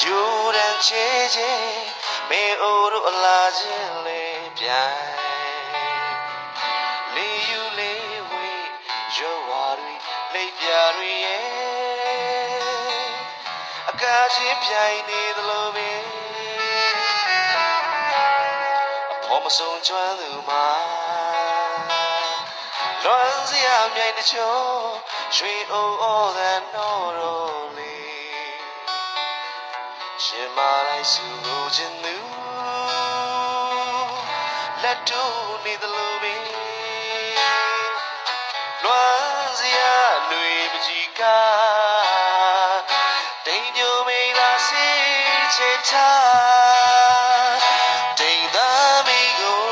ချေချေမေအိုတို့အလားချင်းလေးပြိုင်လေးယူလေးဝေးရောဝါရီလိပ်ပြရီရဲ့အကားချင်းပြိုင်နေသလိုပဲအဖို့မဆုံးကျွမ်းသူမှာလွမ်းစရာမြိုင်တချို့ရွှေအိုအိုတဲ့နော်တော်လေး ရှင်မလိုက်စုလို့ခြင်းသူလက်တို့နေသလိုပဲလွမ်းစရာຫນွေပကြီးကတိမ်ညိုမိန်လာစီချေချာတိမ်သားမိကို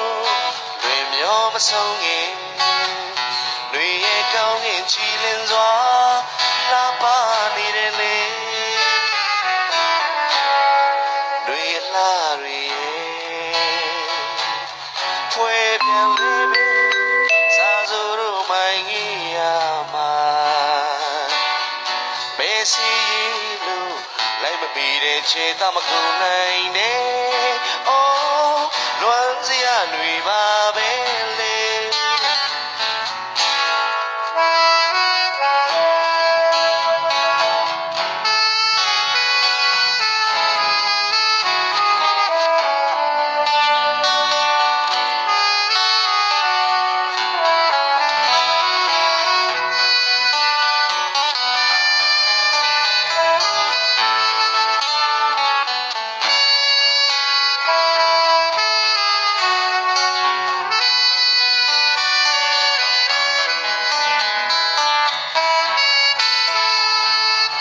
တွင်မျောမဆုံးခင်ຫນွေရဲ့ကောင်းကင်ချီလင်းစွာ ဖွဲပြန်လေးပဲစာစိုးတို့မိုင်းကြီးရမှာဘယ်စီလို့လိုက်မမီတဲ့ခြေသမကုန်နိုင်နဲ့အော်လွမ်းစရာတွေပါ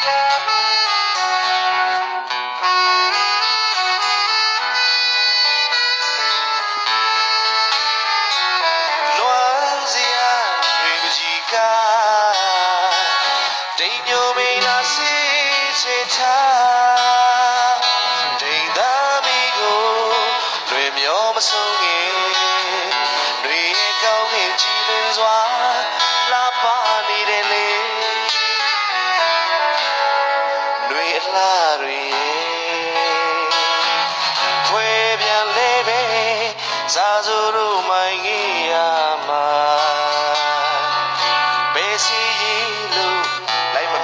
လွမ်းစရာတွေ စာစိုးတို့မိုင်းကြီးရမှာဘယ်စီလို့လိုက်မ